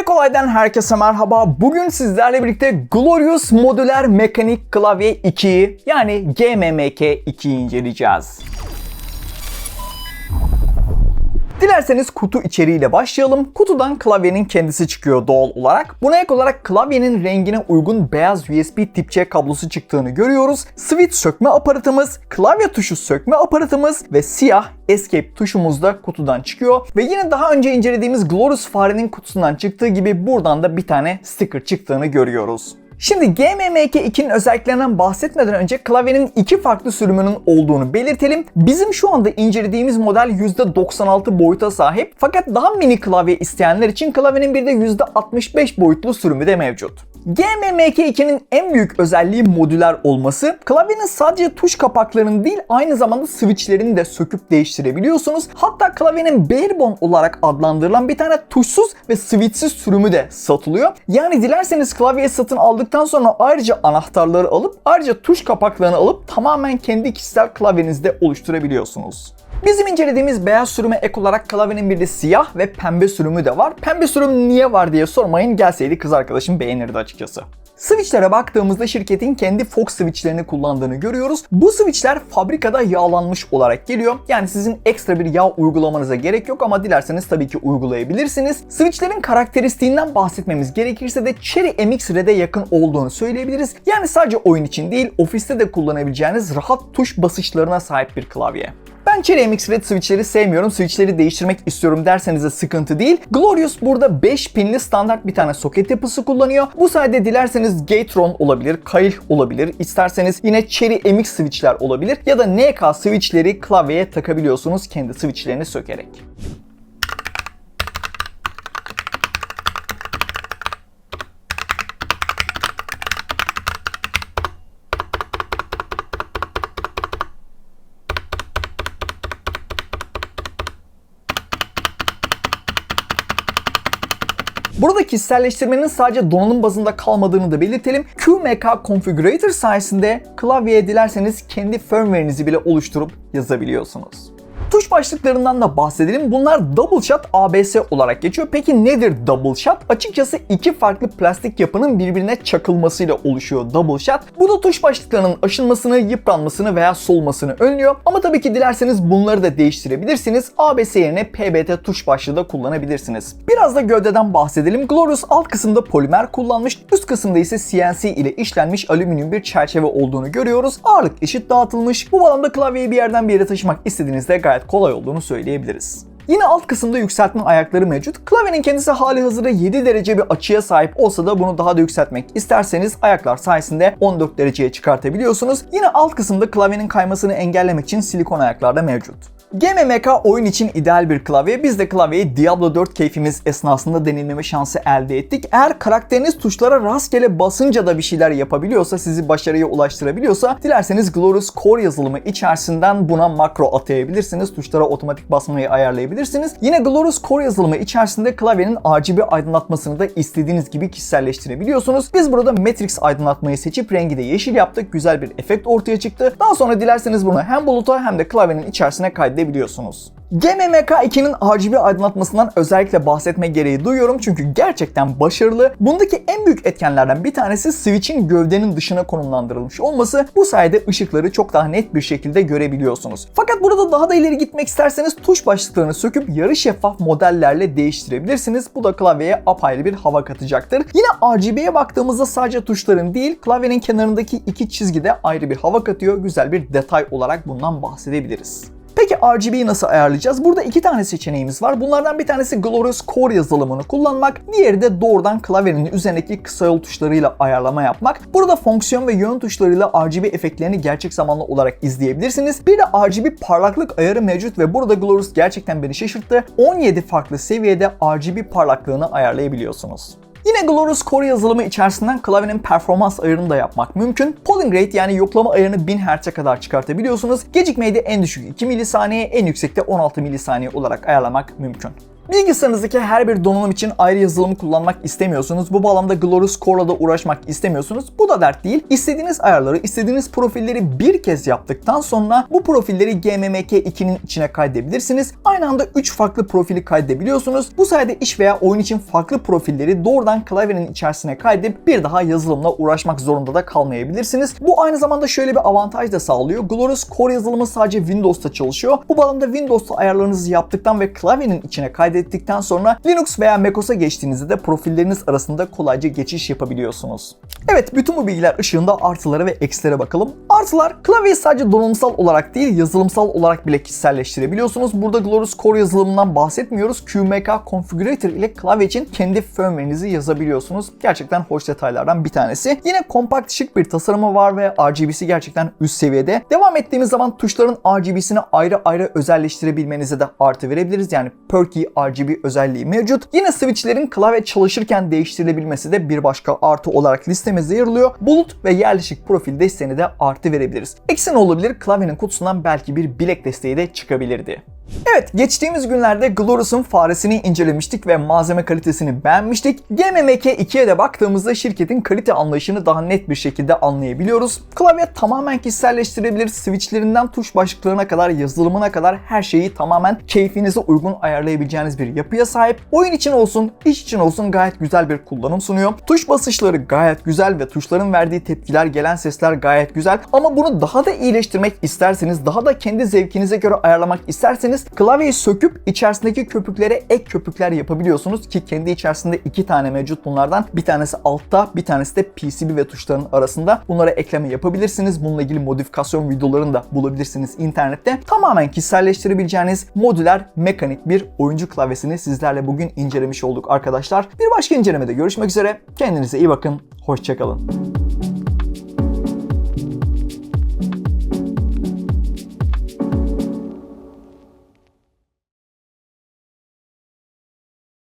Tekolay'dan herkese merhaba. Bugün sizlerle birlikte Glorious Modüler Mekanik Klavye 2'yi yani GMMK 2'yi inceleyeceğiz. Dilerseniz kutu içeriğiyle başlayalım. Kutudan klavyenin kendisi çıkıyor doğal olarak. Buna ek olarak klavyenin rengine uygun beyaz USB tip C kablosu çıktığını görüyoruz. Switch sökme aparatımız, klavye tuşu sökme aparatımız ve siyah Escape tuşumuz da kutudan çıkıyor. Ve yine daha önce incelediğimiz Glorious farenin kutusundan çıktığı gibi buradan da bir tane sticker çıktığını görüyoruz. Şimdi GMMK2'nin özelliklerinden bahsetmeden önce klavyenin iki farklı sürümünün olduğunu belirtelim. Bizim şu anda incelediğimiz model %96 boyuta sahip fakat daha mini klavye isteyenler için klavyenin bir de %65 boyutlu sürümü de mevcut. GMMK2'nin en büyük özelliği modüler olması. Klavyenin sadece tuş kapaklarını değil aynı zamanda switchlerini de söküp değiştirebiliyorsunuz. Hatta klavyenin barebone olarak adlandırılan bir tane tuşsuz ve switchsiz sürümü de satılıyor. Yani dilerseniz klavyeyi satın aldıktan sonra ayrıca anahtarları alıp ayrıca tuş kapaklarını alıp tamamen kendi kişisel klavyenizde oluşturabiliyorsunuz. Bizim incelediğimiz beyaz sürüme ek olarak klavyenin bir de siyah ve pembe sürümü de var. Pembe sürüm niye var diye sormayın gelseydi kız arkadaşım beğenirdi açıkçası. Switchlere baktığımızda şirketin kendi Fox switchlerini kullandığını görüyoruz. Bu switchler fabrikada yağlanmış olarak geliyor. Yani sizin ekstra bir yağ uygulamanıza gerek yok ama dilerseniz tabii ki uygulayabilirsiniz. Switchlerin karakteristiğinden bahsetmemiz gerekirse de Cherry MX Red'e yakın olduğunu söyleyebiliriz. Yani sadece oyun için değil ofiste de kullanabileceğiniz rahat tuş basışlarına sahip bir klavye. Ben Cherry MX Red switchleri sevmiyorum. Switchleri değiştirmek istiyorum derseniz de sıkıntı değil. Glorious burada 5 pinli standart bir tane soket yapısı kullanıyor. Bu sayede dilerseniz Gatron olabilir, Kail olabilir. İsterseniz yine Cherry MX switchler olabilir ya da NK switchleri klavyeye takabiliyorsunuz kendi switchlerini sökerek. Burada kişiselleştirmenin sadece donanım bazında kalmadığını da belirtelim. QMK Configurator sayesinde klavyeye dilerseniz kendi firmware'inizi bile oluşturup yazabiliyorsunuz. Tuş başlıklarından da bahsedelim. Bunlar Double Shot ABS olarak geçiyor. Peki nedir Double Shot? Açıkçası iki farklı plastik yapının birbirine çakılmasıyla oluşuyor Double Shot. Bu da tuş başlıklarının aşınmasını, yıpranmasını veya solmasını önlüyor. Ama tabii ki dilerseniz bunları da değiştirebilirsiniz. ABS yerine PBT tuş başlığı da kullanabilirsiniz. Biraz da gövdeden bahsedelim. Glorious alt kısımda polimer kullanmış, üst kısımda ise CNC ile işlenmiş alüminyum bir çerçeve olduğunu görüyoruz. Ağırlık eşit dağıtılmış. Bu bağlamda klavyeyi bir yerden bir yere taşımak istediğinizde gayet kolay olduğunu söyleyebiliriz. Yine alt kısımda yükseltme ayakları mevcut. Klavyenin kendisi hali hazırda 7 derece bir açıya sahip olsa da bunu daha da yükseltmek isterseniz ayaklar sayesinde 14 dereceye çıkartabiliyorsunuz. Yine alt kısımda klavyenin kaymasını engellemek için silikon ayaklar da mevcut. GMMK oyun için ideal bir klavye. Biz de klavyeyi Diablo 4 keyfimiz esnasında deneyimleme şansı elde ettik. Eğer karakteriniz tuşlara rastgele basınca da bir şeyler yapabiliyorsa, sizi başarıya ulaştırabiliyorsa dilerseniz Glorious Core yazılımı içerisinden buna makro atayabilirsiniz. Tuşlara otomatik basmayı ayarlayabilirsiniz. Yine Glorious Core yazılımı içerisinde klavyenin RGB aydınlatmasını da istediğiniz gibi kişiselleştirebiliyorsunuz. Biz burada Matrix aydınlatmayı seçip rengi de yeşil yaptık. Güzel bir efekt ortaya çıktı. Daha sonra dilerseniz bunu hem buluta hem de klavyenin içerisine kaydedebiliyorsunuz. GMMK 2'nin RGB aydınlatmasından özellikle bahsetme gereği duyuyorum çünkü gerçekten başarılı. Bundaki en büyük etkenlerden bir tanesi switch'in gövdenin dışına konumlandırılmış olması. Bu sayede ışıkları çok daha net bir şekilde görebiliyorsunuz. Fakat burada daha da ileri gitmek isterseniz tuş başlıklarını söküp yarı şeffaf modellerle değiştirebilirsiniz. Bu da klavyeye apayrı bir hava katacaktır. Yine RGB'ye baktığımızda sadece tuşların değil klavyenin kenarındaki iki çizgide ayrı bir hava katıyor. Güzel bir detay olarak bundan bahsedebiliriz. Peki RGB'yi nasıl ayarlayacağız? Burada iki tane seçeneğimiz var. Bunlardan bir tanesi Glorious Core yazılımını kullanmak, diğeri de doğrudan klavyenin üzerindeki kısa yol tuşlarıyla ayarlama yapmak. Burada fonksiyon ve yön tuşlarıyla RGB efektlerini gerçek zamanlı olarak izleyebilirsiniz. Bir de RGB parlaklık ayarı mevcut ve burada Glorious gerçekten beni şaşırttı. 17 farklı seviyede RGB parlaklığını ayarlayabiliyorsunuz. Yine Glorious Core yazılımı içerisinden klavyenin performans ayarını da yapmak mümkün. Polling rate yani yoklama ayarını 1000 Hz'e kadar çıkartabiliyorsunuz. Gecikmeyi de en düşük 2 milisaniye, en yüksekte 16 milisaniye olarak ayarlamak mümkün. Bilgisayarınızdaki her bir donanım için ayrı yazılımı kullanmak istemiyorsunuz. Bu bağlamda Glorious Core'la da uğraşmak istemiyorsunuz. Bu da dert değil. İstediğiniz ayarları, istediğiniz profilleri bir kez yaptıktan sonra bu profilleri GMMK2'nin içine kaydedebilirsiniz. Aynı anda 3 farklı profili kaydedebiliyorsunuz. Bu sayede iş veya oyun için farklı profilleri doğrudan klavyenin içerisine kaydedip bir daha yazılımla uğraşmak zorunda da kalmayabilirsiniz. Bu aynı zamanda şöyle bir avantaj da sağlıyor. Glorious Core yazılımı sadece Windows'ta çalışıyor. Bu bağlamda Windows'ta ayarlarınızı yaptıktan ve klavyenin içine kaydettikten sonra Linux veya macOS'a geçtiğinizde de profilleriniz arasında kolayca geçiş yapabiliyorsunuz. Evet, bütün bu bilgiler ışığında artılara ve eksilere bakalım. Artılar, klavyeyi sadece donanımsal olarak değil, yazılımsal olarak bile kişiselleştirebiliyorsunuz. Burada Glorious Core yazılımından bahsetmiyoruz. QMK Configurator ile klavye için kendi firmware'inizi yazabiliyorsunuz. Gerçekten hoş detaylardan bir tanesi. Yine kompakt şık bir tasarımı var ve RGB'si gerçekten üst seviyede. Devam ettiğimiz zaman tuşların RGB'sini ayrı ayrı özelleştirebilmenize de artı verebiliriz. Yani Perky RGB özelliği mevcut. Yine switchlerin klavye çalışırken değiştirilebilmesi de bir başka artı olarak listemizde yer alıyor. Bulut ve yerleşik profil desteğine de artı verebiliriz. Eksi olabilir? Klavyenin kutusundan belki bir bilek desteği de çıkabilirdi. Evet, geçtiğimiz günlerde Glorious'un faresini incelemiştik ve malzeme kalitesini beğenmiştik. GMMK2'ye de baktığımızda şirketin kalite anlayışını daha net bir şekilde anlayabiliyoruz. Klavye tamamen kişiselleştirebilir, switchlerinden tuş başlıklarına kadar, yazılımına kadar her şeyi tamamen keyfinize uygun ayarlayabileceğiniz bir yapıya sahip. Oyun için olsun, iş için olsun gayet güzel bir kullanım sunuyor. Tuş basışları gayet güzel ve tuşların verdiği tepkiler, gelen sesler gayet güzel. Ama bunu daha da iyileştirmek isterseniz, daha da kendi zevkinize göre ayarlamak isterseniz klavyeyi söküp içerisindeki köpüklere ek köpükler yapabiliyorsunuz ki kendi içerisinde iki tane mevcut bunlardan. Bir tanesi altta, bir tanesi de PCB ve tuşların arasında. Bunlara ekleme yapabilirsiniz. Bununla ilgili modifikasyon videolarını da bulabilirsiniz internette. Tamamen kişiselleştirebileceğiniz modüler mekanik bir oyuncu klavyesini sizlerle bugün incelemiş olduk arkadaşlar. Bir başka incelemede görüşmek üzere. Kendinize iyi bakın. Hoşçakalın.